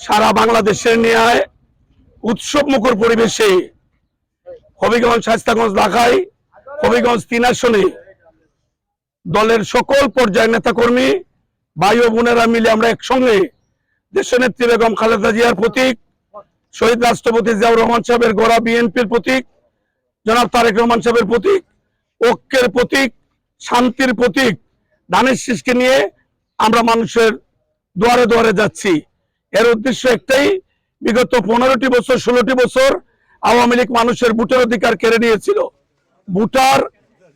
সারা বাংলাদেশের নিয়ে উৎসব মুখর পরিবেশে হবিগঞ্জ শাস্তাগঞ্জ ঢাকায়, হবিগঞ্জ তিন আসনে দলের সকল পর্যায়ের নেতাকর্মী, ভাই ও বোনেরা মিলে আমরা একসঙ্গে দেশনেত্রী বেগম খালেদা জিয়ার প্রতীক, শহীদ রাষ্ট্রপতি জিয়াউর রহমান সাহেবের গোড়া বিএনপির প্রতীক, জনাব তারেক রহমান সাহেবের প্রতীক, ঐক্যের প্রতীক, শান্তির প্রতীক ধানের শীষকে নিয়ে আমরা মানুষের দুয়ারে দুয়ারে যাচ্ছি। এর উদ্দেশ্য একটাই, বিগত পনেরোটি বছর, ষোলোটি বছর আওয়ামী লীগ মানুষের ভোটের অধিকার কেড়ে নিয়েছিল। ভোটার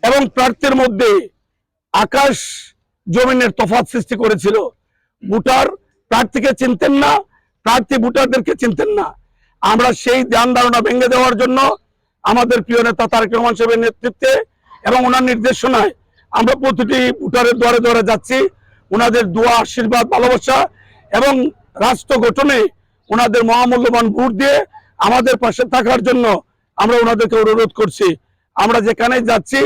এবং প্রার্থীর মধ্যে আকাশ জমিনের তফাৎ সৃষ্টি করেছিল। ভোটার প্রার্থীকে চিনতেন না, প্রার্থী ভোটারদেরকে চিনতেন না। আমরা সেই ধ্যান ধারণা ভেঙে দেওয়ার জন্য আমাদের প্রিয় নেতা তারেক রহমান সাহেবের নেতৃত্বে এবং ওনার নির্দেশনায় আমরা প্রতিটি ভোটারের দ্বারে দ্বারে যাচ্ছি। ওনাদের দোয়া, আশীর্বাদ, ভালোবাসা এবং রাষ্ট্র গঠনে ওনাদের মহামূল্যবান ভোট দিয়ে আমাদের পাশে থাকার জন্য আমরা ওনাদেরকে অনুরোধ করছি। আমরা যেখানে যাচ্ছি,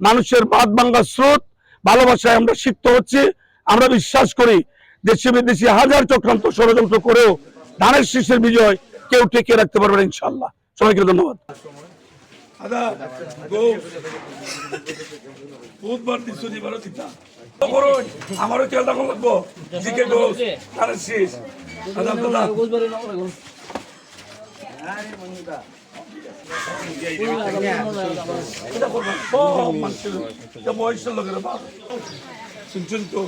মানুষের বাদ বাঙ্গা স্রোত, ভালোবাসায় আমরা সিক্ত হচ্ছি। আমরা বিশ্বাস করি দেশে বিদেশি হাজার চক্রান্ত ষড়যন্ত্র করেও ধানের শীর্ষের বিজয় কেউ টিকিয়ে রাখতে পারবে না ইনশাল্লাহ সবাইকে ধন্যবাদ। আদা গো বুধবার দিচ্ছ দিবারও দিতা করুন আমারও তেল তখন লাগবো। জিকে গো ধানের শীষ। আদা দাদা। বয়সের লোকেরা শুনছেন তো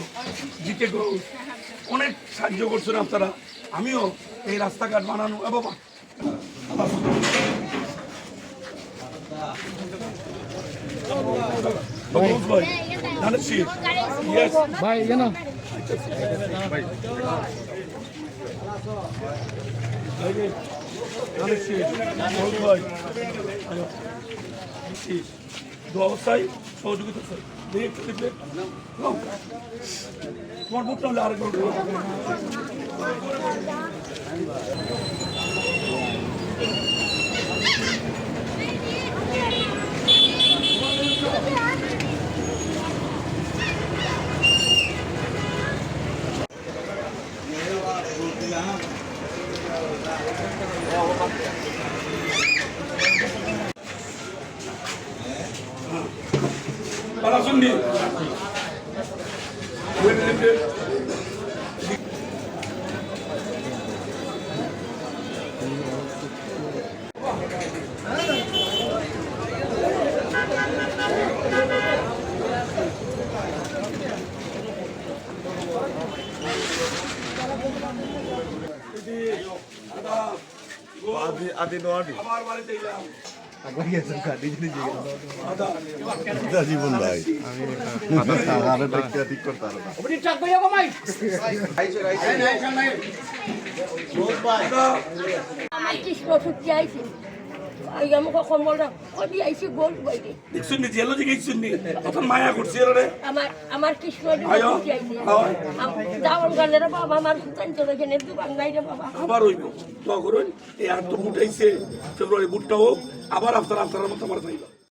জিকে গো অনেক সাহায্য করছেন আপনারা। আমিও এই রাস্তাঘাট বানানো এ বাবা Vamos, ভাই ধানের শীষ। ইয়েস ভাই কেন ধানের শীষ বলুন ভাই। শীষ। দু অবস্থায় সহযোগিতা চাই। দেখি একটু দিবে তোমার বুকটা হলে আরেকবার Para শুনবি আদি আদি নোয়াডি আমার বাড়িতে এলাম জিনিস আদা জীবন ভাই। আমি ঠিক করতে পারব আদা আমার কৃষ্ণ সত্যি আইছি আই আমাকে কম্বলটা কবি আইছি গোল বাইরে দেখছুন নি জেলো যে গেছুন নি? তখন মায়া করছি রে। আমার আমার কৃষ্ণ। যাওয়ার গানের বাবা। আমার সুতান চলে গেলে দোকান নাই রে বাবা। আবার হইব। দোয়া করুন এই আর তো বুট আইছে। ফেব্রুয়ারি বুটটা হোক আবার আপনার আপনার মতো আমার চাইবা